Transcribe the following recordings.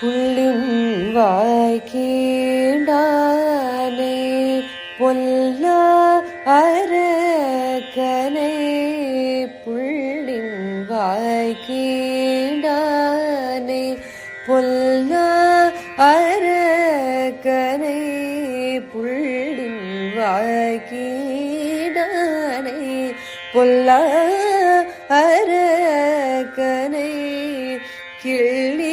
புள்ளின் வாய்க்கீண்டானே பொல்ல அரக்கனை புள்ளின் வாய்க்கீண்டானே பொல்ல அரக்கனை புள்ளின் வாய்க்கீடானை பொல்ல அரக்கனை கிள்ளி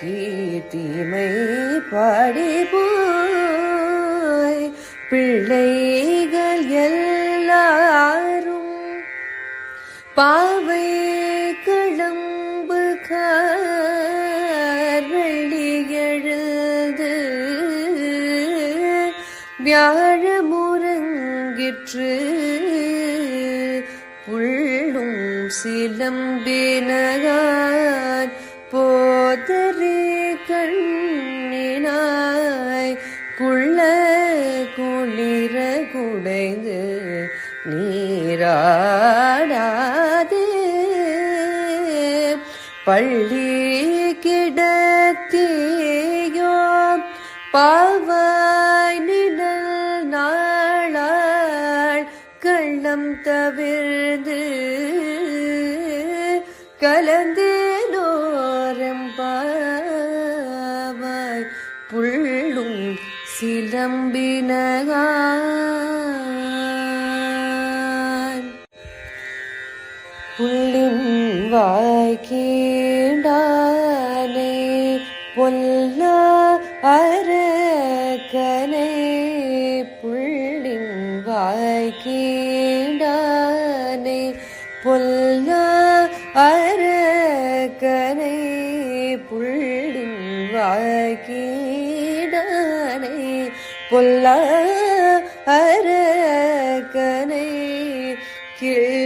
கீர்த்திமை படிபோய் பிள்ளைகள் எல்லாரும் பாவை கிளம்பு வெள்ளி எழுது வியாழ முரங்கிற்று புள்ளும் சிலம்பினகான் போதே கண்ணினாய் குள்ள குளிர குடைந்து நீராடாது. பள்ளி கிடத்தியோ பாவாய் நிழல் நாளாள் கள்ளம் தவிர்ந்து கலந்து. புள்ளும் சிலம்பினகான். புள்ளின் வாய்க்கீண்டானே பொல்ல அரக்கனே. புள்ளின் வாய்க்கீண்டானே பொல்ல அரக்கனே. புள்ளின் வாய்க்கீடானை அரக்கனை கீழ்